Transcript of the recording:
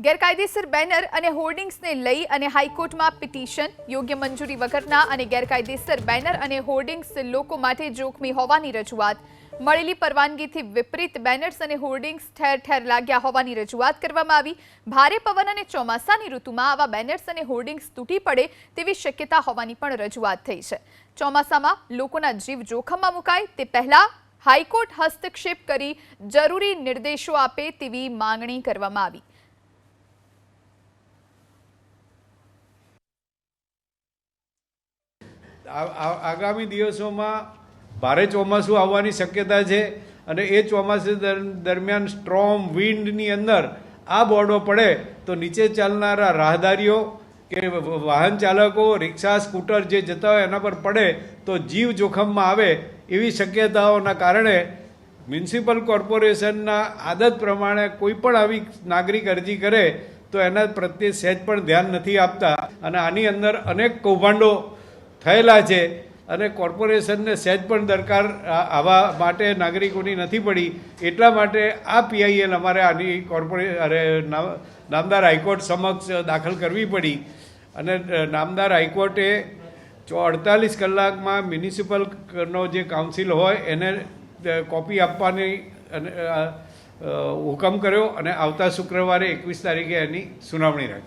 ગેરકાયદેસર બેનર અને હોર્ડિંગ્સને લઈ અને હાઈકોર્ટમાં પિટિશન, યોગ્ય મંજૂરી વગરના અને ગેરકાયદેસર બેનર અને હોર્ડિંગ્સ લોકો માટે જોખમી હોવાની રજૂઆત. મળેલી પરવાનગીથી વિપરીત બેનર્સ અને હોર્ડિંગ્સ ઠેર ઠેર લાગ્યા હોવાની રજૂઆત કરવામાં આવી. ભારે પવન અને ચોમાસાની ઋતુમાં આવા બેનર્સ અને હોર્ડિંગ્સ તૂટી પડે તેવી શક્યતા હોવાની પણ રજૂઆત થઈ છે. ચોમાસામાં લોકોના જીવ જોખમમાં મુકાય તે પહેલા હાઈકોર્ટ હસ્તક્ષેપ કરી જરૂરી નિર્દેશો આપે તેવી માંગણી કરવામાં આવી આ- આ- આગામી દિવસોમાં ભારે ચોમાસું આવવાની શક્યતા છે અને એ ચોમાસું દર- દરમિયાન સ્ટ્રોમ વિન્ડની અંદર આ બોર્ડો પડે તો નીચે ચાલનારા રાહદારીઓ કે વાહન ચાલકો, રિક્ષા, સ્કૂટર જે જતા હોય એના પર પડે તો જીવ જોખમમાં આવે એવી શક્યતાઓના કારણે મ્યુનિસિપલ કોર્પોરેશનના આદત પ્રમાણે કોઈ પણ આવી નાગરિક અરજી કરે તો એના પ્રત્યે સહેજ પણ ધ્યાન નથી આપતા. અને આની અંદર અનેક કૌભાંડો થયેલા છે અને કોર્પોરેશનને સહેજ પણ દરકાર આવા માટે નાગરિકોની નથી પડી. એટલા માટે આ પીઆઈએલ અમારે આની કોર્પોરે અરે નામ- નામદાર હાઈકોર્ટ સમક્ષ દાખલ કરવી પડી. અને નામદાર હાઈકોર્ટે ચો અડતાલીસ કલાકમાં મ્યુનિસિપલનો જે કાઉન્સિલ હોય એને કોપી આપવાની અને હુકમ કર્યો અને આવતા શુક્રવારે એકવીસ તારીખે એની સુનાવણી રાખી.